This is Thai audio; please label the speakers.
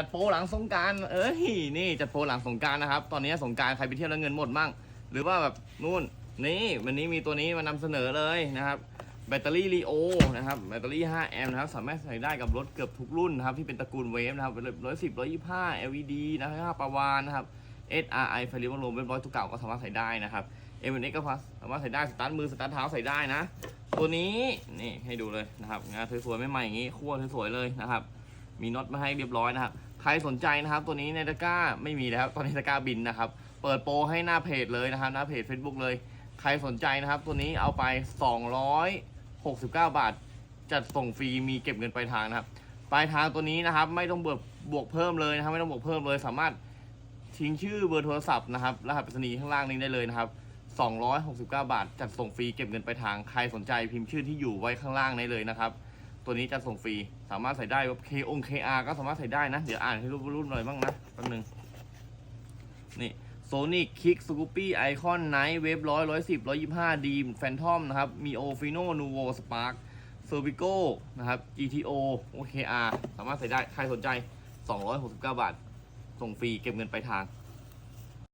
Speaker 1: จัดโปรหลังสงการเอ้ยนี่จัดโปรหลังสงการนะครับ ตอนนี้สงการใครไปเที่ยวแล้วเงินหมดมั่ง หรือว่าแบบนู่นนี่วันนี้มีตัวนี้มานำเสนอเลยนะครับแบตเตอรี่ลีโอนะครับแบตเตอรี่ 5 แอมป์นะครับ สามารถใส่ได้กับรถเกือบทุกรุ่นนะครับ ที่เป็นตระกูลเวฟนะครับร้อยสิบร้อยยี่ห้า LED นะครับปาวานนะครับ SRI ไฟเลี้ยวลมเรียบร้อยทุกเก่าก็สามารถใส่ได้นะครับ m อ็ x ก็สามารถใส่ได้สตาร์ทมือสตาร์ทเท้าใส่ได้นะ ตัวนี้นี่ให้ดูเลยนะครับงานสวยๆไม่ใหม่อย่างนี้ขั้วสวยๆเลยนะครับ มีน็อตมาให้เรียบร้อยนะครับ ใครสนใจนะครับ ตัวนี้ในตะกร้าไม่มีแล้วครับตอนนี้ตะกร้าบินนะครับ เปิดโปรให้หน้าเพจเลยนะครับ หน้าเพจ Facebook เลย ใครสนใจนะครับ ตัวนี้เอาไป 269 บาท จัดส่งฟรีมีเก็บเงินปลายทางนะครับ ปลายทางตัวนี้นะครับ ไม่ต้องบวกบวกเพิ่มเลยนะครับ ไม่ต้องบวกเพิ่มเลย สามารถทิ้งชื่อเบอร์โทรศัพท์นะครับ รหัสไปรษณีย์ข้างล่างนี้ได้เลยนะครับ 269 บาท จัดส่งฟรีเก็บเงินปลายทาง ใครสนใจพิมพ์ชื่อที่อยู่ไว้ข้างล่างนี้เลยนะครับ ตัวนี้จะส่งฟรี สามารถใส่ได้เคองเคอาก็สามารถใส่ได้นะ เดี๋ยวอ่านให้รุ่นรุ่นหน่อยบ้างนะแป๊บนึง นี่โซนิกคิกสกูปี้ไอคอนไนท์เวฟร้อยร้อยสิบร้อยยี่ห้าดีมแฟนทอมนะครับ มีโอฟิโนนูโวสปาร์คเซอร์วิโกนะครับ GTO OKR สามารถใส่ได้ ใครสนใจ 269 บาท ส่งฟรีเก็บเงินปลายทาง